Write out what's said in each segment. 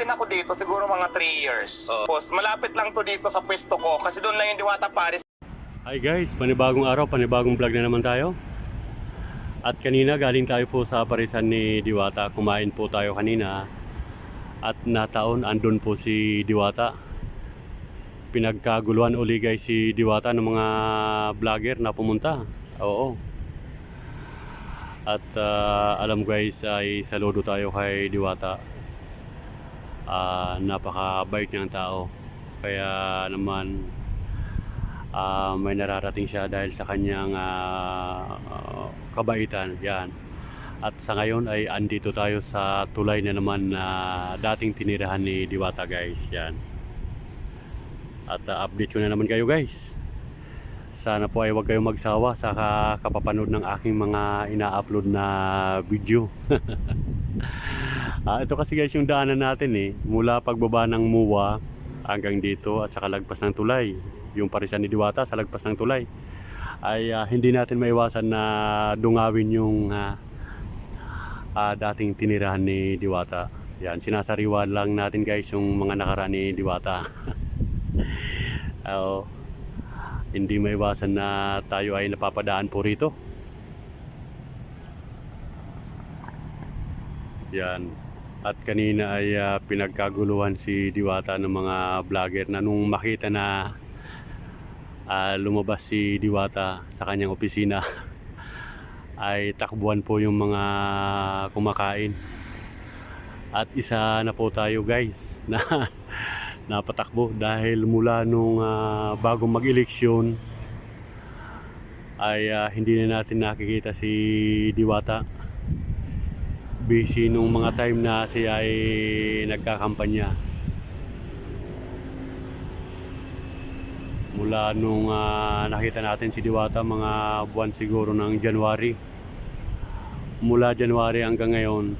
din ako dito, siguro mga 3 years. Oo. Tapos malapit lang to dito sa pwesto ko kasi doon lang yung Diwata Paris. Hi guys, panibagong araw, panibagong vlog na naman tayo. At kanina galing tayo po sa parisan ni Diwata. Kumain po tayo kanina. At nataon, andun po si Diwata. Pinagkaguluhan uli guys si Diwata ng mga vlogger na pumunta. Oo. At ah, alam guys ay saludo tayo kay Diwata. Ah, napakabait niyang tao. Kaya naman ah, may nararating siya dahil sa kanyang ah, kabaitan. Yan. At sa ngayon ay andito tayo sa tulay na naman na dating tinirahan ni Diwata guys. Yan. At ah, update ko na naman kayo guys. Sana po ay huwag kayong magsawa sa ka- kapapanood ng aking mga ina-upload na video. Ah, ito kasi guys yung daanan natin eh. Mula pagbaba ng Muwa hanggang dito at saka lagpas ng tulay. Yung parisan ni Diwata sa lagpas ng tulay. Ay ah, hindi natin maiwasan na dungawin yung ah, ah, dating tinirahan ni Diwata. Yan, sinasariwa lang natin guys yung mga nakaraan ni Diwata. Oo. hindi maiwasan na tayo ay napapadaan po rito. Yan. At kanina ay ah, pinagkaguluhan si Diwata ng mga vlogger na nung makita na ah, lumabas si Diwata sa kanyang opisina ay takbuhan po yung mga kumakain. At isa na po tayo guys na napatakbo dahil mula nung ah, bago mag-eleksyon ay ah, hindi na natin nakikita si Diwata busy nung mga time na siya ay nagkakampanya. Mula nung ah, nakita natin si Diwata mga buwan siguro ng January. Mula January hanggang ngayon.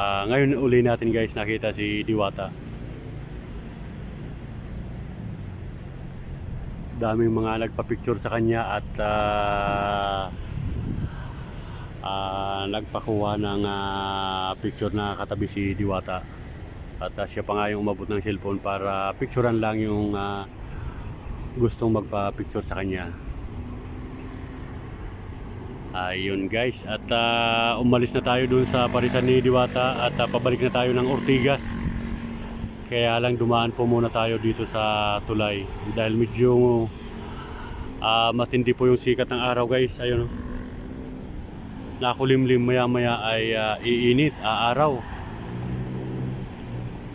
ah, ngayon uli natin guys nakita si Diwata. Daming mga nagpa-picture sa kanya at ah, ah, nagpakuha ng ah, picture na katabi si Diwata. At ah, siya pa nga yung umabot ng cellphone para picturean lang yung ah, gustong magpa-picture sa kanya. Ayun guys, at ah, umalis na tayo dun sa parisan ni Diwata at ah, pabalik na tayo ng Ortigas. Kaya lang dumaan po muna tayo dito sa tulay dahil medyo ah, matindi po yung sikat ng araw guys. Ayun oh nakulimlim maya maya ay ah, iinit, aaraw.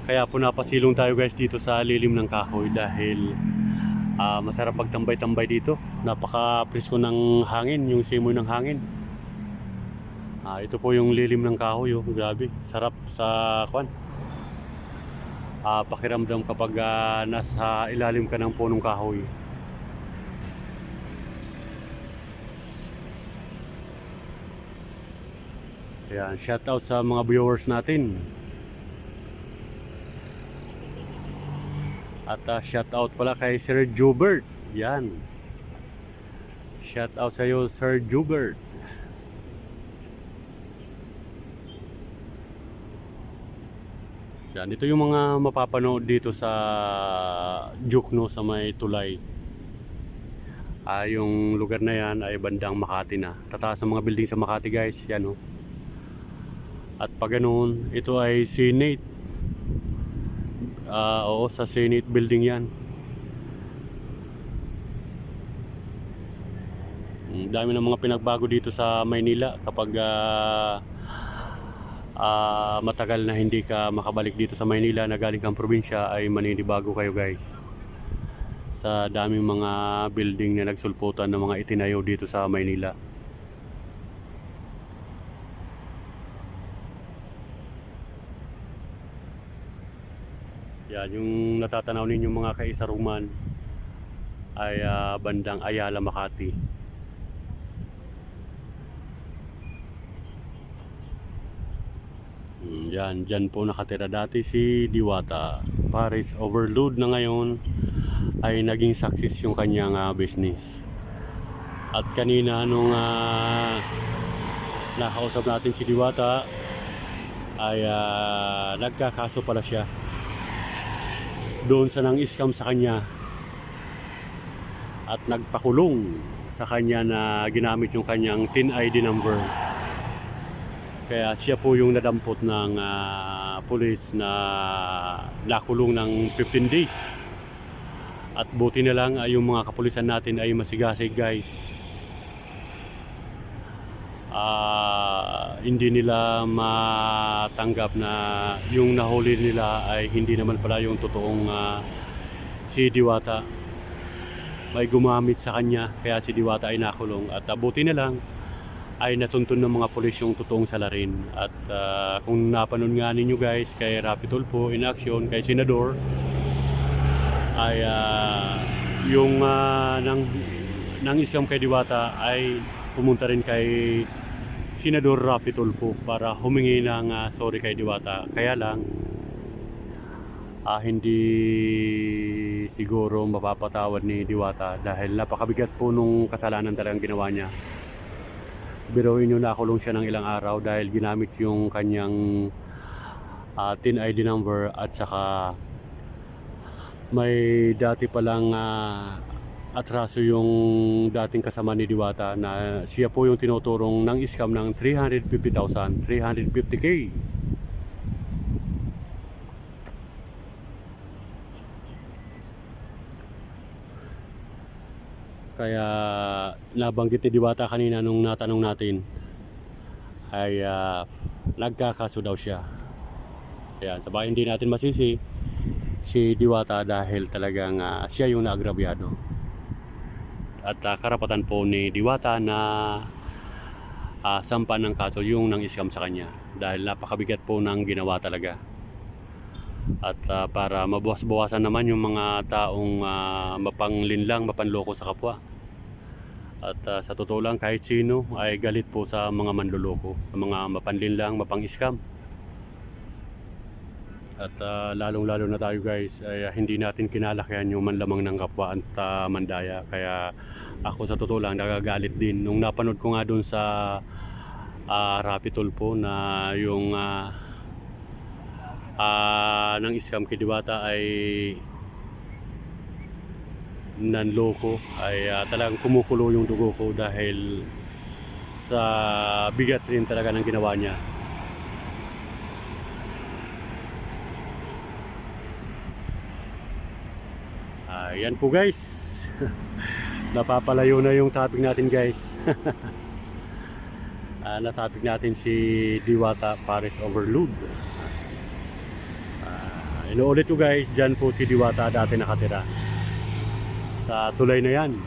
Kaya po napasilong tayo guys dito sa lilim ng kahoy dahil ah, masarap magtambay-tambay dito. Napaka-presko ng hangin, yung simoy ng hangin. Ah, ito po yung lilim ng kahoy, oh. grabe. Sarap sa kwan. Ah, pakiramdam kapag ah, nasa ilalim ka ng punong kahoy. Ayan, shout out sa mga viewers natin. At uh, shout out pala kay Sir Jubert. Yan. Shout out sa iyo Sir Jubert. Yan, ito yung mga mapapanood dito sa Jukno sa may tulay. Ah, yung lugar na yan ay bandang Makati na. Tataas ang mga building sa Makati guys. Yan oh. At pag ganun, ito ay Senate. Ah, oo, sa Senate building yan. Ang dami ng mga pinagbago dito sa Maynila kapag ah, ah, matagal na hindi ka makabalik dito sa Maynila na galing kang probinsya ay maninibago kayo guys. Sa daming mga building na nagsulputan ng mga itinayo dito sa Maynila. Yan, yung natatanaw ninyo mga kaisaruman ay ah, bandang Ayala, Makati. Mm, Yan, dyan po nakatira dati si Diwata. Paris overload na ngayon ay naging success yung kanyang ah, business. At kanina nung ah, nakausap natin si Diwata ay ah, nagkakaso pala siya doon sa nang scam sa kanya at nagpakulong sa kanya na ginamit yung kanyang TIN ID number. Kaya siya po yung nadampot ng ah, pulis na nakulong ng 15 days. At buti na lang ay yung mga kapulisan natin ay masigasig guys. Ah, hindi nila matanggap na yung nahuli nila ay hindi naman pala yung totoong ah, si Diwata. May gumamit sa kanya kaya si Diwata ay nakulong at buti na lang ay natuntun ng mga pulis yung totoong salarin at ah, kung napanood nga ninyo guys kay Rapi Tulfo in action kay Senador ay ah, yung uh, nang nang isang kay Diwata ay pumunta rin kay Senador Rapi Tulfo para humingi ng ah, sorry kay Diwata. Kaya lang ah, hindi siguro mapapatawad ni Diwata dahil napakabigat po nung kasalanan talagang ginawa niya. Biruin nyo nakulong siya ng ilang araw dahil ginamit yung kanyang ah, TIN ID number at saka may dati palang ah, atraso yung dating kasama ni Diwata na siya po yung tinuturong ng scam ng 350,000, 350k. Kaya nabanggit ni Diwata kanina nung natanong natin ay ah, nagkakaso daw siya. Ayan, sabay hindi natin masisi si Diwata dahil talagang ah, siya yung naagrabyado. At ah, karapatan po ni Diwata na ah, sampan ng kaso yung nang iskam sa kanya dahil napakabigat po ng ginawa talaga. At ah, para mabawas-bawasan naman yung mga taong ah, mapanglinlang, mapanloko sa kapwa. At ah, sa totoo lang kahit sino ay galit po sa mga manloloko, sa mga mapanlinlang, mapang-iskam. At ah, lalong-lalo na tayo guys, ay ah, hindi natin kinalakihan yung manlamang ng kapwa at ah, mandaya. Kaya ako sa totoo lang nagagalit din. Nung napanood ko nga doon sa uh, Rapi Tulfo na yung ah, ah, ng scam kay ay nanloko ay ah, talagang kumukulo yung dugo ko dahil sa bigat rin talaga ng ginawa niya. Ayan po guys. Napapalayo na yung topic natin guys. Ah, na natin si Diwata Paris Overload. Ah, inuulit ko guys, dyan po si Diwata dati nakatira. Sa tulay na yan.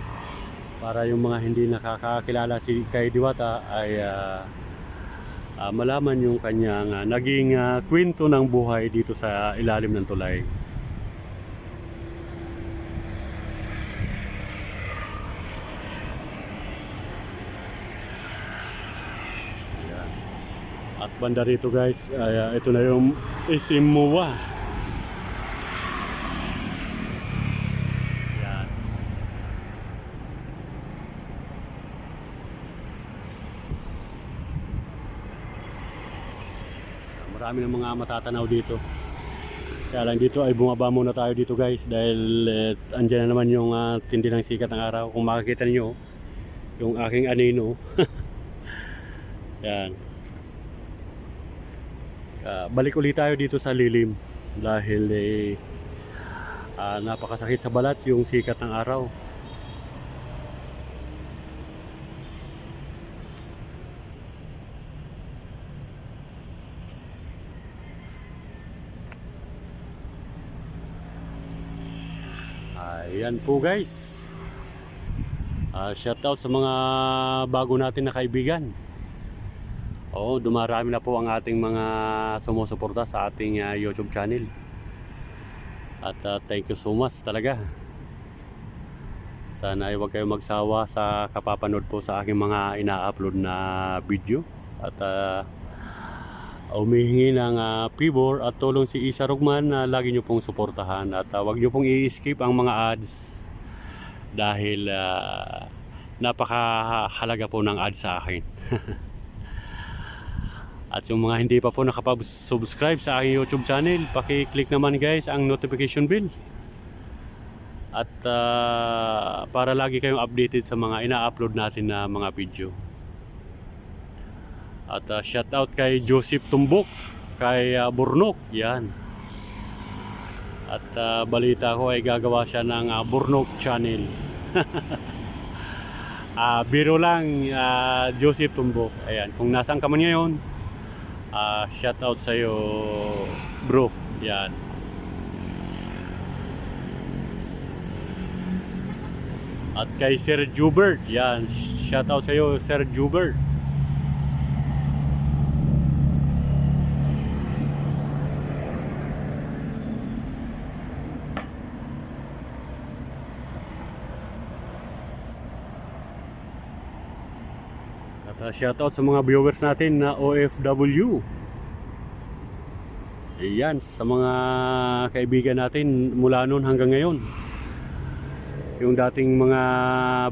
Para yung mga hindi nakakakilala si kay Diwata ay ah, ah, malaman yung kanyang ah, naging ah, kwento ng buhay dito sa ilalim ng tulay. Banda rito guys, ay, ah, ito na yung Isimuwa. Ayan. Marami ng mga matatanaw dito. Kaya lang dito ay bumaba muna tayo dito guys dahil eh, andyan na naman yung ah, tindi ng sikat ng araw. Kung makikita niyo yung aking anino. Yan. Ah, balik ulit tayo dito sa lilim dahil eh, ah, napakasakit sa balat yung sikat ng araw. Ayan po guys. Ah, shout out sa mga bago natin na kaibigan. Oo, dumarami na po ang ating mga sumusuporta sa ating ah, YouTube channel. At ah, thank you so much talaga. Sana ay huwag kayong magsawa sa kapapanood po sa aking mga ina-upload na video. At ah, umihingi ng ah, favor at tulong si Isa Rugman na lagi nyo pong suportahan. At ah, huwag nyo pong i-skip ang mga ads dahil ah, napakahalaga po ng ads sa akin. At yung mga hindi pa po nakapag-subscribe sa aking YouTube channel, paki-click naman guys ang notification bell. At ah, para lagi kayong updated sa mga ina-upload natin na mga video. At ah, shout out kay Joseph Tumbok, kay ah, Burnok, yan. At ah, balita ko ay gagawa siya ng ah, Burnok channel. Ah, biro lang ah, Joseph Tumbok. Ayan, kung nasaan ka man ngayon, ah, shout out sa iyo, bro. Yan. At kay Sir Jubert, yan. Shout out sa iyo, Sir Jubert. Uh, shoutout sa mga viewers natin na OFW. Ayan, sa mga kaibigan natin mula noon hanggang ngayon. Yung dating mga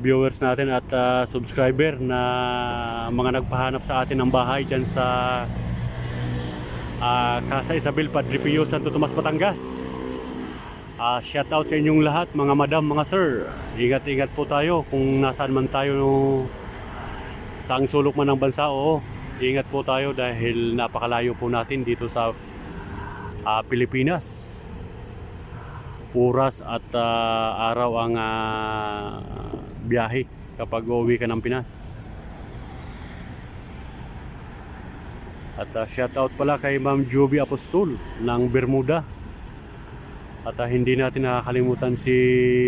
viewers natin at uh, subscriber na mga nagpahanap sa atin ng bahay dyan sa uh, Casa Isabel Padre Pio, Santo Tomas, Batangas. Uh, shoutout sa inyong lahat, mga madam, mga sir. Ingat-ingat po tayo kung nasaan man tayo saang sulok man ng bansa, oo. Ingat po tayo dahil napakalayo po natin dito sa ah, Pilipinas. Oras at ah, araw ang ah, biyahe kapag uuwi ka ng Pinas. At uh, shout out pala kay Ma'am Joby Apostol ng Bermuda. At ah, hindi natin nakakalimutan si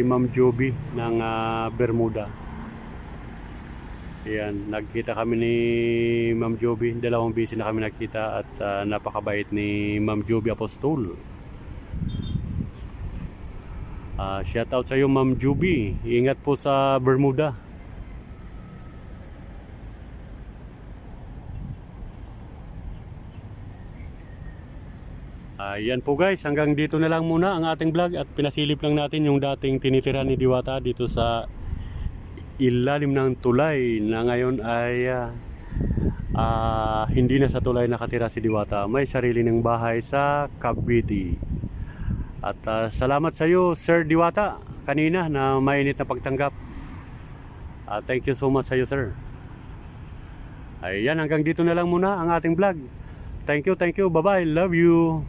Ma'am Joby ng ah, Bermuda. Ayan, nagkita kami ni Ma'am Joby. Dalawang busy na kami nagkita at ah, napakabait ni Ma'am Joby Apostol. Ah, shout out sa iyo Ma'am Joby. Ingat po sa Bermuda. Ayan po guys, hanggang dito na lang muna ang ating vlog at pinasilip lang natin yung dating tinitira ni Diwata dito sa ilalim ng tulay na ngayon ay ah, ah, hindi na sa tulay nakatira si Diwata. May sarili ng bahay sa Cavite. At ah, salamat sa iyo, Sir Diwata, kanina na mainit na pagtanggap. Ah, thank you so much sa iyo, sir. Ayan, hanggang dito na lang muna ang ating vlog. Thank you, thank you. Bye-bye. Love you.